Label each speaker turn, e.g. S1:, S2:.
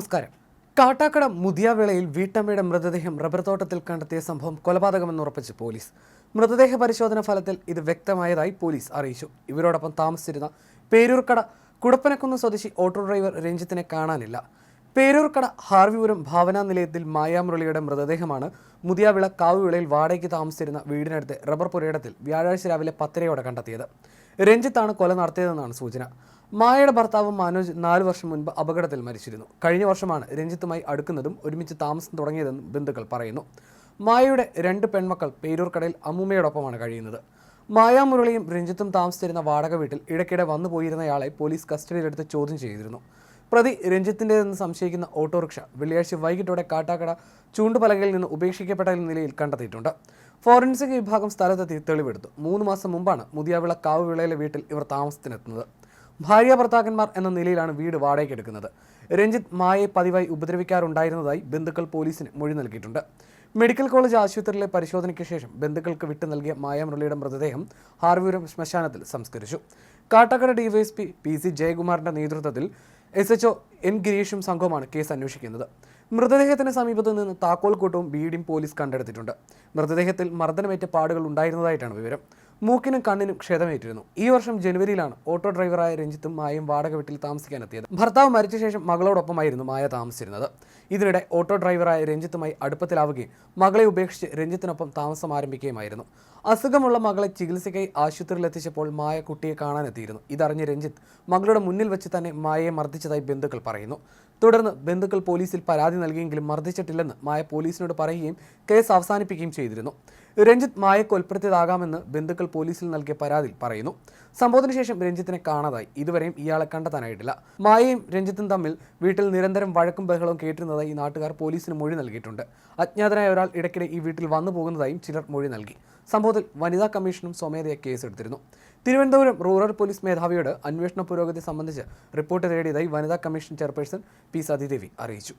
S1: നമസ്കാരം. കാട്ടാക്കട മുതിയാവേളയിൽ വീട്ടമ്മയുടെ മൃതദേഹം റബ്ബർ തോട്ടത്തിൽ കണ്ടെത്തിയ സംഭവം കൊലപാതകമെന്ന് ഉറപ്പിച്ച് പോലീസ്. മൃതദേഹ പരിശോധന ഫലത്തിൽ ഇത് വ്യക്തമായതായി പോലീസ് അറിയിച്ചു. ഇവരോടൊപ്പം താമസിച്ചിരുന്ന പേരൂർക്കട കുടപ്പനക്കുന്ന് സ്വദേശി ഓട്ടോ ഡ്രൈവർ രഞ്ജിത്തിനെ കാണാനില്ല. പേരൂർക്കട ഹാർവിപുരം ഭാവനാ നിലയത്തിൽ മായാമുരളിയുടെ മൃതദേഹമാണ് മുതിയാവിള കാവുവിളയിൽ വാടകയ്ക്ക് താമസിച്ചിരുന്ന വീടിനടുത്ത് റബ്ബർ പുരയിടത്തിൽ വ്യാഴാഴ്ച രാവിലെ പത്തരയോടെ കണ്ടെത്തിയത്. രഞ്ജിത്താണ് കൊല നടത്തിയതെന്നാണ് സൂചന. മായയുടെ ഭർത്താവ് മനോജ് നാല് വർഷം മുൻപ് അപകടത്തിൽ മരിച്ചിരുന്നു. കഴിഞ്ഞ വർഷമാണ് രഞ്ജിത്തുമായി അടുക്കുന്നതും ഒരുമിച്ച് താമസം തുടങ്ങിയതെന്നും ബന്ധുക്കൾ പറയുന്നു. മായയുടെ രണ്ട് പെൺമക്കൾ പേരൂർക്കടയിൽ അമ്മൂമ്മയോടൊപ്പമാണ് കഴിയുന്നത്. മായാമുരളിയും രഞ്ജിത്തും താമസിച്ചിരുന്ന വാടക വീട്ടിൽ ഇടയ്ക്കിടെ വന്നു പോയിരുന്നയാളെ പോലീസ് കസ്റ്റഡിയിലെടുത്ത് ചോദ്യം ചെയ്തിരുന്നു. പ്രതി രഞ്ജിത്തിന്റെതെന്ന് സംശയിക്കുന്ന ഓട്ടോറിക്ഷ വെള്ളിയാഴ്ച വൈകിട്ടോടെ കാട്ടാക്കട ചൂണ്ടുപലകയിൽ നിന്ന് ഉപേക്ഷിക്കപ്പെട്ട നിലയിൽ കണ്ടെത്തിയിട്ടുണ്ട്. ഫോറൻസിക് വിഭാഗം സ്ഥലത്തെത്തി തെളിവെടുത്തു. മൂന്ന് മാസം മുമ്പാണ് മുതിയാവിള കാവുവിളയിലെ വീട്ടിൽ ഇവർ താമസത്തിനെത്തുന്നത്. ഭാര്യ ഭർത്താക്കന്മാർ എന്ന നിലയിലാണ് വീട് വാടകയ്ക്കെടുക്കുന്നത് രഞ്ജിത്ത് മായയെ പതിവായി ഉപദ്രവിക്കാറുണ്ടായിരുന്നതായി ബന്ധുക്കൾ പോലീസിന് മൊഴി നൽകിയിട്ടുണ്ട്. മെഡിക്കൽ കോളേജ് ആശുപത്രിയിലെ പരിശോധനയ്ക്ക് ശേഷം ബന്ധുക്കൾക്ക് വിട്ടു നൽകിയ മായ മുരളിയുടെ മൃതദേഹം ഹാർവൂരം ശ്മശാനത്തിൽ സംസ്കരിച്ചു. കാട്ടാക്കട ഡിവൈഎസ്പി പി സി ജയകുമാറിന്റെ നേതൃത്വത്തിൽ എസ് എച്ച്ഒ എൻ ഗിരീഷും സംഘവുമാണ് കേസ് അന്വേഷിക്കുന്നത്. മൃതദേഹത്തിന് സമീപത്ത് നിന്ന് താക്കോൽ കൂട്ടവും ബീഡിയും പോലീസ് കണ്ടെടുത്തിട്ടുണ്ട്. മൃതദേഹത്തിൽ മർദ്ദനമേറ്റ പാടുകൾ ഉണ്ടായിരുന്നതായിട്ടാണ് വിവരം. മൂക്കിനും കണ്ണിനും ക്ഷതമേറ്റിരുന്നു. ഈ വർഷം ജനുവരിയിലാണ് ഓട്ടോ ഡ്രൈവറായ രഞ്ജിത്തും മായയും വാടക വീട്ടിൽ താമസിക്കാനെത്തിയത്. ഭർത്താവ് മരിച്ച ശേഷം മകളോടൊപ്പമായിരുന്നു മായ താമസിച്ചിരുന്നത്. ഇതിനിടെ ഓട്ടോ ഡ്രൈവറായ രഞ്ജിത്തുമായി അടുപ്പത്തിലാവുകയും മകളെ ഉപേക്ഷിച്ച് രഞ്ജിത്തിനൊപ്പം താമസം ആരംഭിക്കുകയുമായിരുന്നു. അസുഖമുള്ള മകളെ ചികിത്സയ്ക്കായി ആശുപത്രിയിൽ എത്തിച്ചപ്പോൾ മായ കുട്ടിയെ കാണാനെത്തിയിരുന്നു. ഇതറിഞ്ഞ് രഞ്ജിത്ത് മകളുടെ മുന്നിൽ വെച്ച് തന്നെ മായയെ മർദ്ദിച്ചതായി ബന്ധുക്കൾ പറയുന്നു. തുടർന്ന് ബന്ധുക്കൾ പോലീസിൽ പരാതി നൽകിയെങ്കിലും മർദ്ദിച്ചിട്ടില്ലെന്ന് മായ പോലീസിനോട് പറയുകയും കേസ് അവസാനിപ്പിക്കുകയും ചെയ്തിരുന്നു. രഞ്ജിത്ത് മായെ കൊലപ്പെടുത്തിയതാകാമെന്ന് ബന്ധുക്കൾ പോലീസിൽ നൽകിയ പരാതിയിൽ പറയുന്നു. സംഭവത്തിന് ശേഷം രഞ്ജിത്തിനെ കാണാതായി. ഇതുവരെയും ഇയാളെ കണ്ടെത്താനായിട്ടില്ല. മായയും രഞ്ജിത്തും തമ്മിൽ വീട്ടിൽ നിരന്തരം വഴക്കും ബഹളവും കേട്ടിരുന്നതായി നാട്ടുകാർ പോലീസിന് മൊഴി നൽകിയിട്ടുണ്ട്. അജ്ഞാതനായ ഒരാൾ ഇടയ്ക്കിടെ ഈ വീട്ടിൽ വന്നു പോകുന്നതായും ചിലർ മൊഴി നൽകി. സംഭവത്തിൽ വനിതാ കമ്മീഷനും സ്വമേധയാ കേസെടുത്തിരുന്നു തിരുവനന്തപുരം റൂറൽ പോലീസ് മേധാവിയോട് അന്വേഷണ പുരോഗതി സംബന്ധിച്ച് റിപ്പോർട്ട് തേടിയതായി വനിതാ കമ്മീഷൻ ചെയർപേഴ്സൺ പി സതിദേവി അറിയിച്ചു